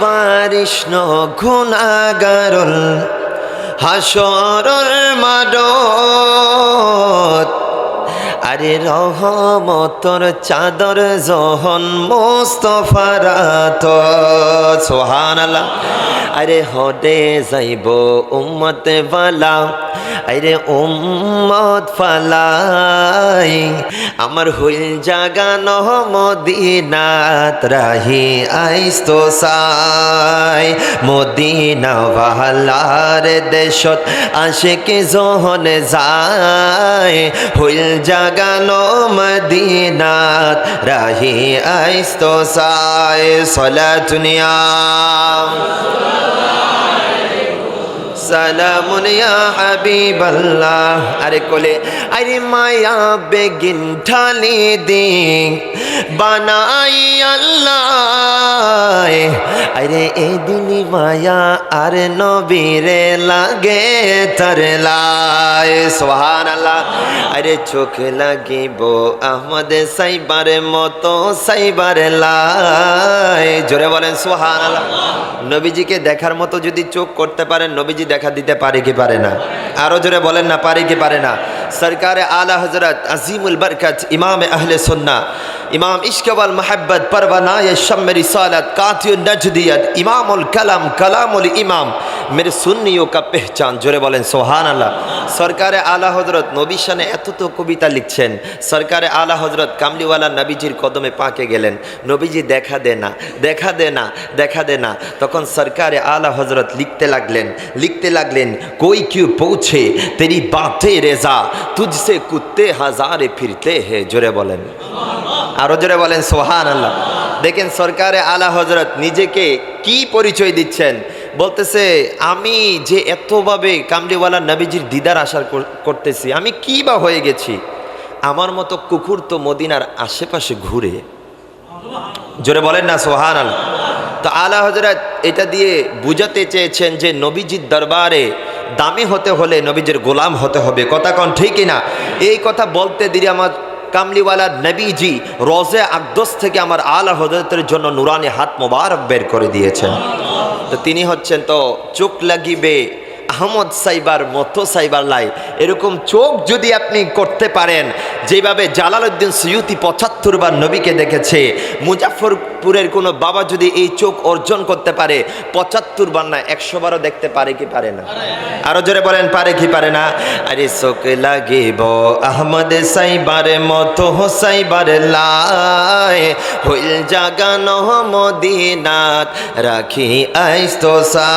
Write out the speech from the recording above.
বারিষ্ণ গুণাগারল হাসরর মাডত আরে রহমতর চাদর জহন মোস্তফারাত সোহান আল্লাহ আরে হদে যাইব উম্মত বালা আরে উম্মত ফালাই, আমার হইল জাগান মদিনাত রাহি আইস্ত সাই। মদিনা বাহালার দেশত আশেকে জহনে যায়, হইল জাগানো মদিনাত রাহি আইস্ত সাই। সলাতুনিয়া সালামুন ইয়া হাবিবাল্লাহ। আরে কোলে, আরে মায়া বেগিন ঠালি দিন, বানাই আল্লাহ। আরে এদিনই মায়া আর নবীরে লাগে তার সোহান আরে চোখ লাগিব আহমদ সাইবার মতো সাইবার লাই। জোরে বলেন সোহান আল্লাহ নবীজিকে দেখার মতো যদি চোখ করতে পারেন, নবীজি দেখা দিতে পারে কি পারে না? আরও জোরে বলেন না, পারে কি পারে না? সরকারে আলা হজরত আজিমুল বরকত, ইমাম আহলে সন্না ইমাম ইশকবাল মাহাব্বত পরবানা শম্মের সালাত কাতিউল নজদিয়ত, ইমামুল কালাম, কালামুল ইমাম মেরে সুন্নিও কা পেহচান। জোরে বলেন সোহান আল্লাহ সরকারে আলা হজরত নবী সানে এত তো কবিতা লিখছেন, সরকারে আলা হজরত কামলিওয়ালা নবীজির কদমে পাকে গেলেন। নবীজি দেখা দে না, দেখা দে না, দেখা দে না। তখন সরকারে আলা হজরত লিখতে লাগলেন লিখতে লাগলেন, কই কিউ পৌঁছে? তেরি বাতে রেজা, তুঝসে কুত্তে হাজারে ফিরতে হে। জোরে বলেন। আরও জোরে বলেন সোহান আল্লাহ দেখেন সরকারে আলা হজরত নিজেকে কি পরিচয় দিচ্ছেন? বলতেছে, আমি যে এতভাবে কামলিওয়ালা নবীজির দিদার আশা করতেছি, আমি কি বা হয়ে গেছি? আমার মতো কুকুর তো মদিনার আশেপাশে ঘুরে। জোরে বলেন না সোহান আল্লাহ তো আলা হজরত এটা দিয়ে বুঝাতে চেয়েছেন যে, নবীজির দরবারে দামি হতে হলে নবীজির গোলাম হতে হবে। কথা কন ঠিকই না? এই কথা বলতে দিলে আমার কামলিওয়ালা নবীজি রোজে আকদস থেকে আমার আলা হজরতের জন্য নুরানি হাত মোবারক বের করে দিয়েছেন। তো তিনি হচ্ছেন তো চোখ লাগিবে। আহমদ সাইবার মতো সাইবার লাই। এরকম চোখ যদি আপনি করতে পারেন, যেভাবে জালালউদ্দিন সৈয়দি পঁচাত্তর বার নবীকে দেখেছে মুজাফরপুরের কোনো বাবা যদি এই চোখ অর্জন করতে পারে, পঁচাত্তর বার না, একশো বারও দেখতে পারে কি পারে না? আরও জোরে বলেন, পারে কি পারে না? আরে চোখ লাগিব, আহমদ সাইবার মতো সাইবার লাই। হইল জাগানো মদিনাত, রাখি আইস্তো সা